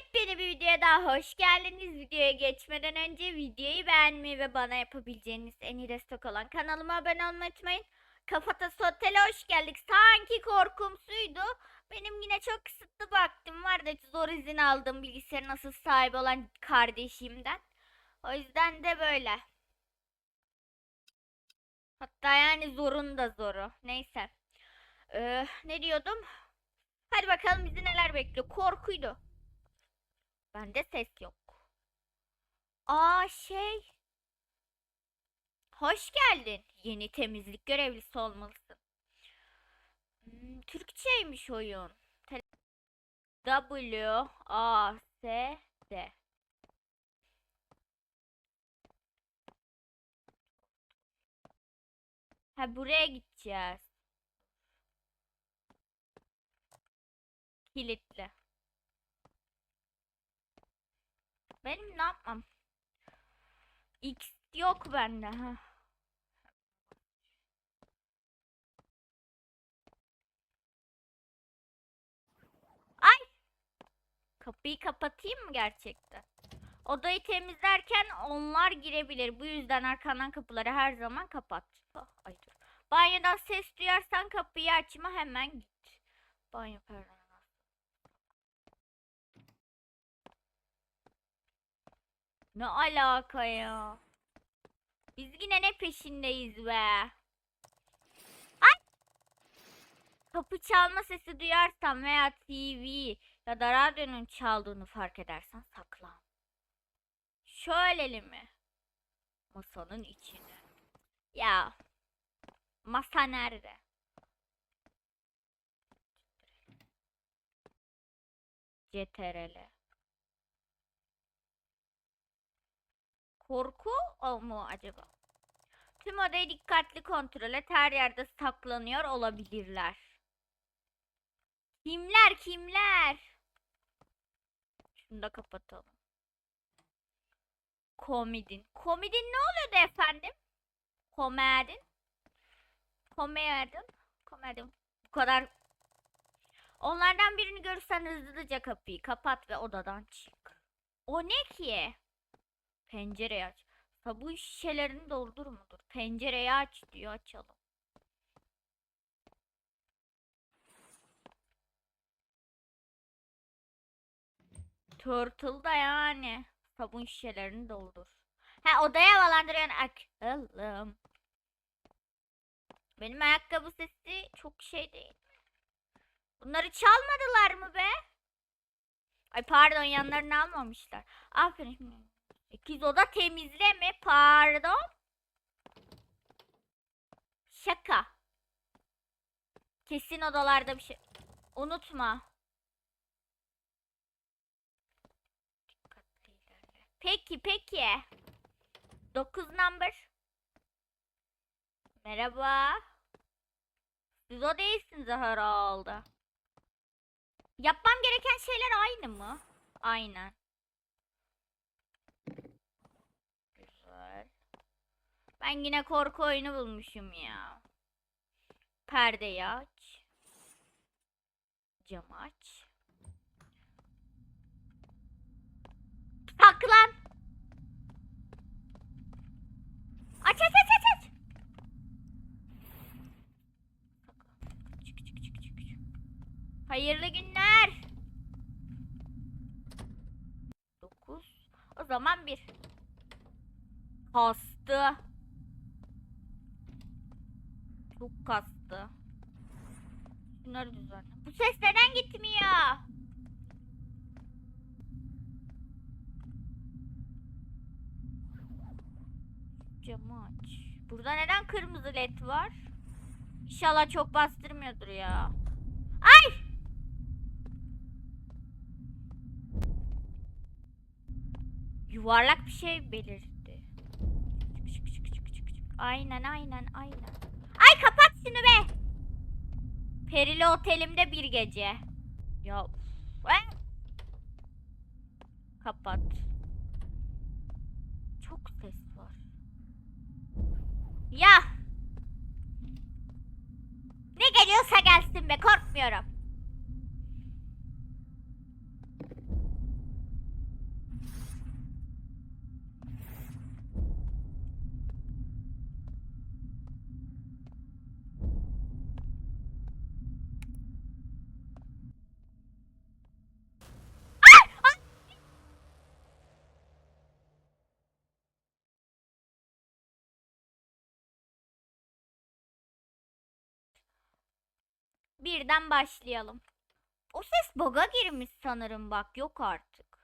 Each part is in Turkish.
Yepyeni bir videoya daha hoş geldiniz. Videoya geçmeden önce videoyu beğenmeyi ve bana yapabileceğiniz en iyi destek olan kanalıma abone olmayı unutmayın. Kafatası Otel'e hoş geldik. Sanki korkumsuydu. Benim yine çok kısıtlı vaktim var da zor izin aldım bilgisayarın nasıl sahibi olan kardeşimden. O yüzden de böyle. Hatta yani zorun da zoru. Neyse. Ee, ne diyordum? Hadi bakalım bizi neler bekliyor. Korkuydu. Bende ses yok. Aa şey. Hoş geldin. Yeni temizlik görevlisi olmalısın. Hmm, Türkçeymiş oyun. W A S D. Ha buraya gideceğiz. Kilitli. Benim ne yapmam? X yok bende. Ha. Ay! Kapıyı kapatayım mı gerçekten? Odayı temizlerken onlar girebilir. Bu yüzden arkandan kapıları her zaman kapat. Ah, Ay dur. Banyodan ses duyarsan kapıyı açma hemen git. Banyo perdeleri. Ne alaka ya? Biz yine ne peşindeyiz be? Ay! Kapı çalma sesi duyarsan veya TV ya da radyonun çaldığını fark edersen saklan. Şöyle mi? Masanın içine. Ya. Masa nerede? CTRL. Korku mu acaba? Tüm odayı dikkatli kontrol et. Her yerde saklanıyor olabilirler. Kimler kimler? Şunu da kapatalım. Komedin. Komedin ne oluyordu efendim? Komedin. Komedin. Komedin. Bu kadar. Onlardan birini görürsen hızlıca kapıyı kapat ve odadan çık. O ne ki? Pencereyi aç. Sabun şişelerini doldur mudur? Pencereyi aç diyor açalım. Turtle da yani. Sabun şişelerini doldur. Ha odaya havalandırıyorsun akıllım. Benim ayakkabı sesi çok şey değil. Bunları çalmadılar mı be? Ay pardon yanlarını almamışlar. Aferin. 8 oda temizleme pardon. Şaka. Kesin odalarda bir şey. Unutma. Peki peki. 9 number. Merhaba. Siz o değilsiniz herhalde. Yapmam gereken şeyler aynı mı? Aynen. Güzel. Ben yine korku oyunu bulmuşum ya. Perdeyi aç. Camı aç. Saklan. Aç aç aç aç aç. Hayırlı günler. 9. O zaman bir. Kastı. Çok kastı. Şunları düzenle. Bu ses neden gitmiyor? Camı aç. Burada neden kırmızı led var? İnşallah çok bastırmıyordur ya. Ay! Yuvarlak bir şey çık. Aynen aynen aynen. Ay şunu be. Perili otelimde bir gece. Ya. Kapat. Çok ses var. Ya. Ne geliyorsa gelsin be korkmuyorum. Birden başlayalım. O ses bug'a girmiş sanırım bak yok artık.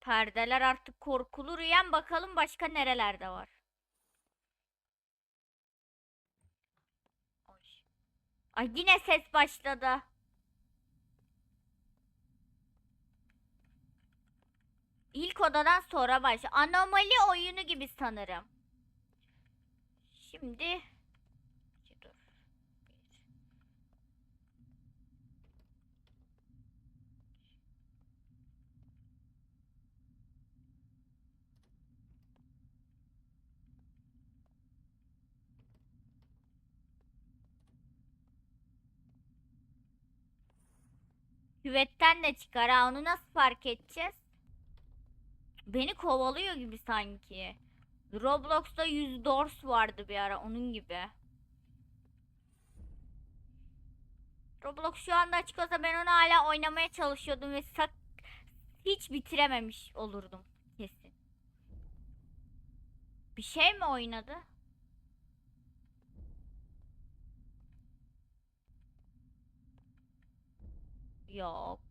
Perdeler artık korkulur uyan bakalım başka nerelerde var. Ay yine ses başladı. İlk odadan sonra baş. Anomali oyunu gibi sanırım. Şimdi dur. Küvetten de çıkar ha onu nasıl fark edeceğiz? Beni kovalıyor gibi sanki. Roblox'ta 100 doors vardı bir ara onun gibi. Roblox şu anda açık olsa ben onu hala oynamaya çalışıyordum ve sak hiç bitirememiş olurdum kesin. Bir şey mi oynadı? Yok.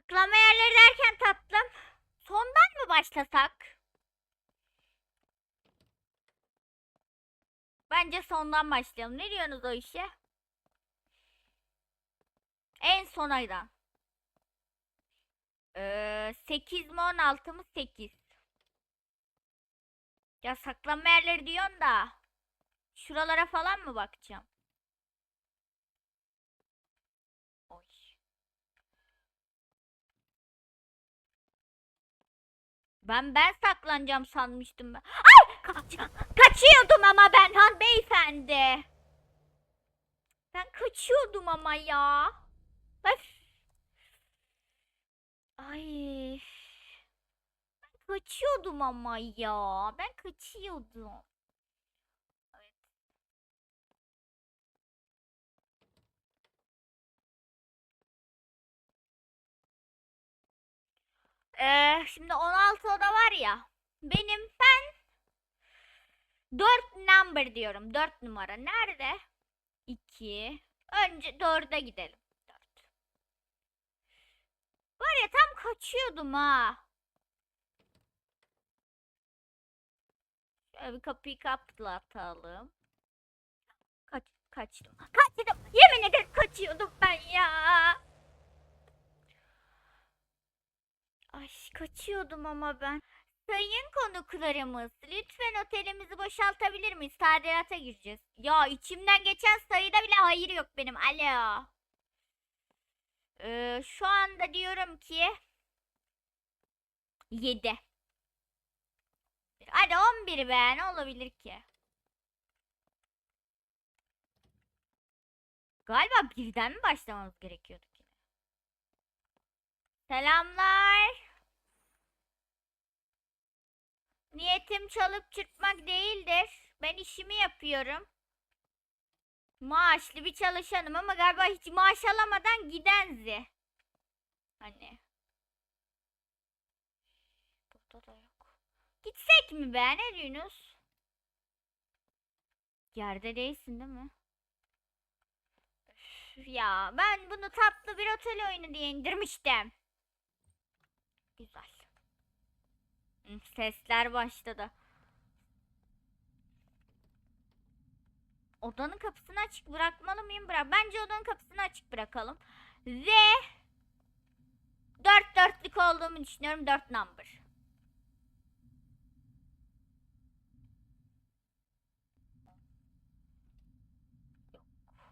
Saklama yerleri derken tatlım. Sondan mı başlasak? Bence sondan başlayalım. Ne diyorsunuz o işe? En son aydan. Ee, 8 mi 16 mı 8. Ya saklama yerleri diyorsun da. Şuralara falan mı bakacağım? Ben ben saklanacağım sanmıştım. Ay! Kaç, kaçıyordum ama ben han beyefendi. Ben kaçıyordum ama ya. Öf. Ay. Ben kaçıyordum ama ya. Ben kaçıyordum. Ee, şimdi 16 oda var ya. Benim ben 4 number diyorum. 4 numara. Nerede? 2. Önce 4'e gidelim. 4. Var ya tam kaçıyordum ha. Şöyle bir kapıyı kapatalım. Kaç, kaçtım. Kaçtım. Yemin ederim kaçıyordum ben ya. Ay kaçıyordum ama ben. Sayın konuklarımız, lütfen otelimizi boşaltabilir miyiz? Tadilata gireceğiz. Ya içimden geçen sayıda bile hayır yok benim. Alo. Ee, şu anda diyorum ki 7. Hadi 11 be ne olabilir ki? Galiba birden mi başlamamız gerekiyordu ki? Selamlar. Niyetim çalıp çırpmak değildir. Ben işimi yapıyorum. Maaşlı bir çalışanım ama galiba hiç maaş alamadan gidenzi. Hani. Burada da yok. Gitsek mi be? Ne diyorsunuz? Yerde değilsin değil mi? Üf, ya ben bunu tatlı bir otel oyunu diye indirmiştim. Güzel. Sesler başladı. Odanın kapısını açık bırakmalı mıyım? Bırak. Bence odanın kapısını açık bırakalım. Ve dört dörtlük olduğumu düşünüyorum. Dört number.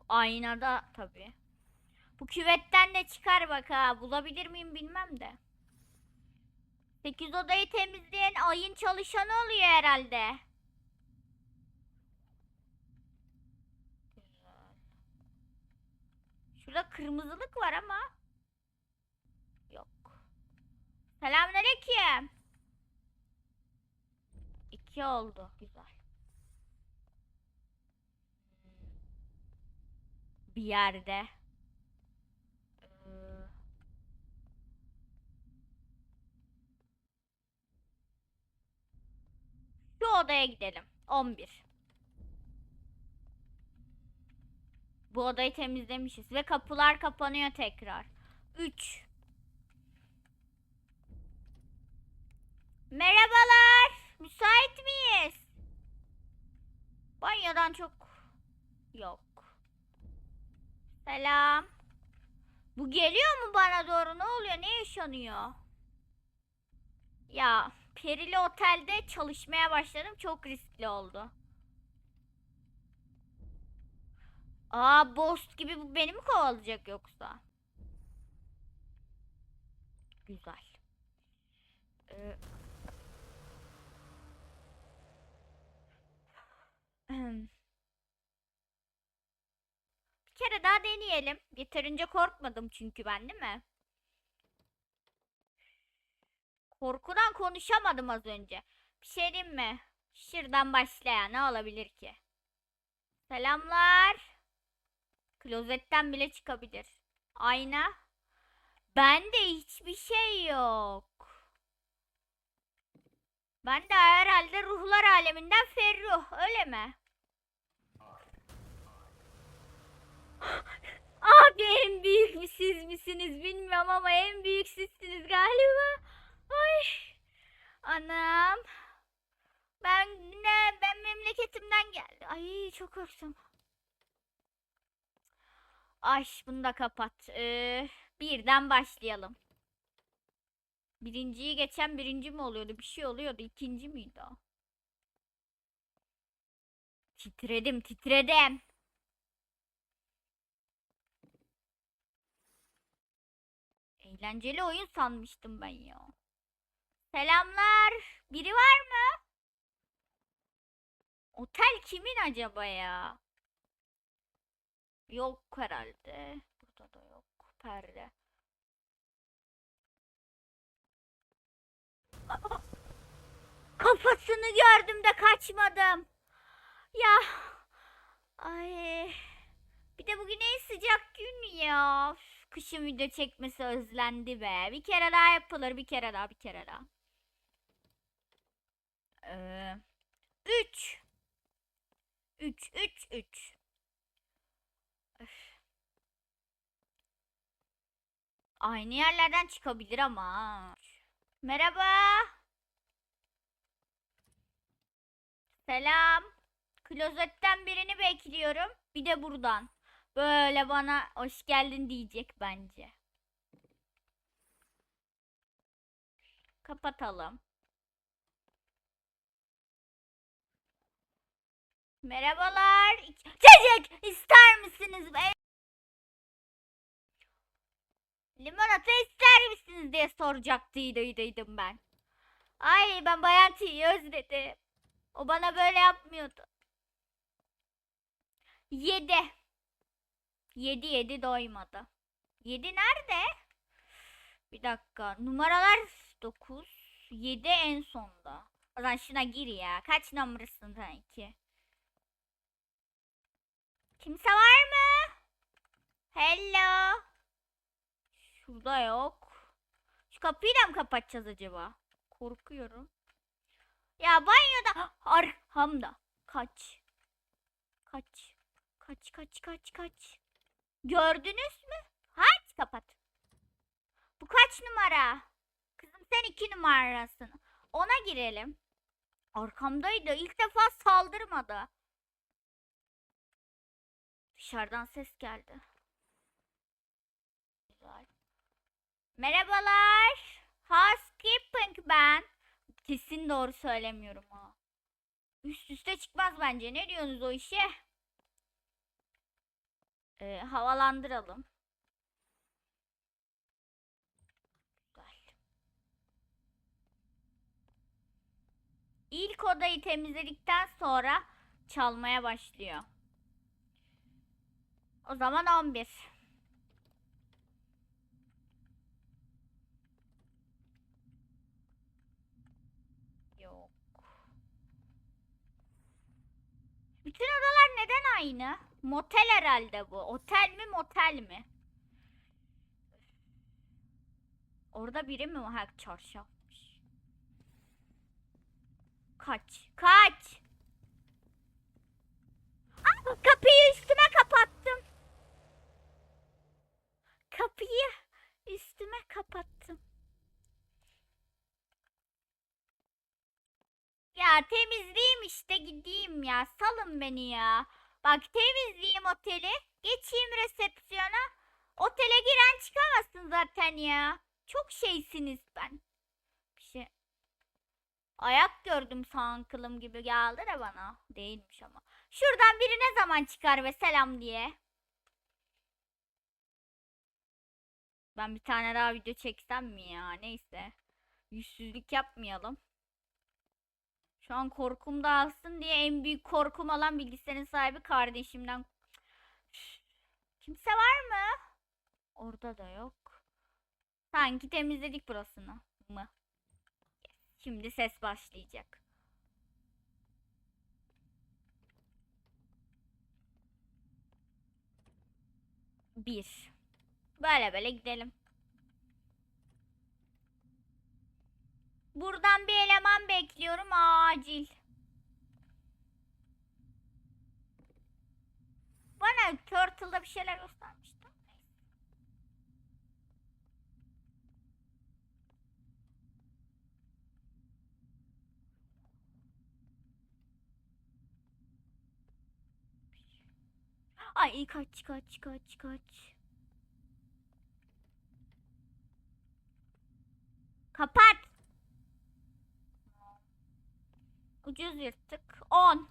Aynada tabii. Bu küvetten de çıkar bak ha. Bulabilir miyim bilmem de. 8 odayı temizleyen ayın çalışanı oluyor herhalde. Şurada kırmızılık var ama. Yok. Selamünaleyküm. İki oldu. Güzel. bir yerde. Odaya gidelim. 11. Bu odayı temizlemişiz ve kapılar kapanıyor tekrar. 3. Merhabalar. Müsait miyiz? Banyodan çok yok. Selam. Bu geliyor mu bana doğru? Ne oluyor? Ne yaşanıyor? Ya Perili Otel'de çalışmaya başladım. Çok riskli oldu. Aa boss gibi bu beni mi kovalayacak yoksa? Güzel. Ee, Bir kere daha deneyelim. Yeterince korkmadım çünkü ben değil mi? Korkudan konuşamadım az önce. Bir şey diyeyim mi? Şuradan başlayan ne olabilir ki? Selamlar. Klozetten bile çıkabilir. Ayna. Bende hiçbir şey yok. Ben de herhalde ruhlar aleminden Ferruh, öyle mi? Abi en büyük siz misiniz bilmiyorum ama en büyük sizsiniz galiba. Ay. Anam. Ben ne ben memleketimden geldim. Ay çok korktum. Ay bunu da kapat. Ee, birden başlayalım. Birinciyi geçen birinci mi oluyordu? Bir şey oluyordu. İkinci miydi o? Titredim titredim. Eğlenceli oyun sanmıştım ben ya. Selamlar. Biri var mı? Otel kimin acaba ya? Yok herhalde. Burada da yok. Perde. Kafasını gördüm de kaçmadım. Ya. Ay. Bir de bugün en sıcak gün ya. Kışın video çekmesi özlendi be. Bir kere daha yapılır. Bir kere daha. Bir kere daha. Ee, 3 3 3 3 Aynı yerlerden çıkabilir ama. ha. Merhaba. Selam. Klozetten birini bekliyorum. Bir de buradan. Böyle bana hoş geldin diyecek bence. Kapatalım. Merhabalar. Çocuk ister misiniz? Limonata ister misiniz diye soracaktıydım ben. Ay ben Bayan T'yi özledim. O bana böyle yapmıyordu. Yedi. Yedi yedi doymadı. Yedi nerede? Bir dakika. Numaralar dokuz. Yedi en sonda. O zaman şuna gir ya. Kaç numarasın sanki? Kimse var mı? Hello. Şurada yok. Şu kapıyı da mı kapatacağız acaba? Korkuyorum. Ya banyoda arkamda. Kaç. Kaç. Kaç kaç kaç kaç. Gördünüz mü? Hadi kapat. Bu kaç numara? Kızım sen iki numarasın. Ona girelim. Arkamdaydı. İlk defa saldırmadı. Dışarıdan ses geldi. Güzel. Merhabalar. Housekeeping ben. Kesin doğru söylemiyorum ha. Üst üste çıkmaz bence. Ne diyorsunuz o işe? Ee, havalandıralım. İlk odayı temizledikten sonra çalmaya başlıyor. O zaman 11. Yok. Bütün odalar neden aynı? Motel herhalde bu. Otel mi motel mi? Orada biri mi var? Çarşafmış. Kaç. Kaç. Ah, kapıyı üstüme kapattım. Kapıyı üstüme kapattım. Ya temizleyeyim işte gideyim ya. Salın beni ya. Bak temizleyeyim oteli. Geçeyim resepsiyona. Otele giren çıkamazsın zaten ya. Çok şeysiniz ben. Bir şey. Ayak gördüm sağın kılım gibi geldi de bana. Değilmiş ama. Şuradan biri ne zaman çıkar ve selam diye. Ben bir tane daha video çeksem mi ya? Neyse. Yüzsüzlük yapmayalım. Şu an korkum dağılsın diye en büyük korkum olan bilgisayarın sahibi kardeşimden. Kimse var mı? Orada da yok. Sanki temizledik burasını mı? Şimdi ses başlayacak. Bir. Böyle böyle gidelim. Buradan bir eleman bekliyorum acil. Bana Turtle'da bir şeyler göstermişti. Ay kaç kaç kaç kaç. Kapat. Ucuz yırttık. 10.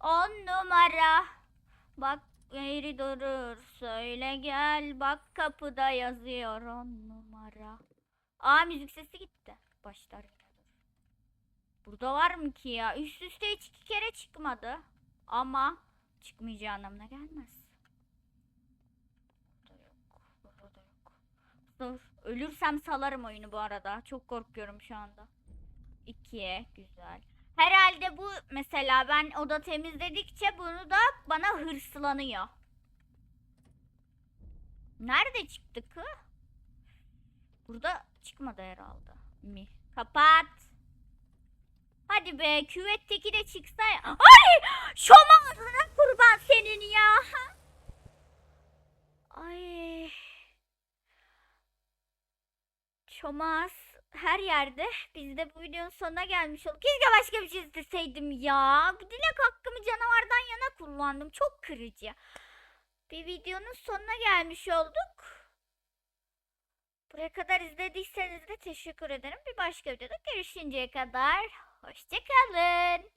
10 numara. Bak eğri durur. Söyle gel. Bak kapıda yazıyor 10 numara. Aa müzik sesi gitti. Başlar. Burada var mı ki ya? Üst üste hiç iki kere çıkmadı. Ama çıkmayacağı anlamına gelmez. Burada yok. Burada da yok. Dur. Ölürsem salarım oyunu bu arada. Çok korkuyorum şu anda. 2'ye güzel. Herhalde bu mesela ben oda temizledikçe bunu da bana hırslanıyor. Nerede çıktı kı? Burada çıkmadı herhalde. Mi? Kapat. Hadi be küvetteki de çıksa. Ay! Şom ağzına kurban senin ya. Ay. Çomaz her yerde. Biz de bu videonun sonuna gelmiş olduk. Keşke başka bir şey isteseydim ya. Bu dilek hakkımı canavardan yana kullandım. Çok kırıcı. Bir videonun sonuna gelmiş olduk. Buraya kadar izlediyseniz de teşekkür ederim. Bir başka videoda görüşünceye kadar hoşçakalın.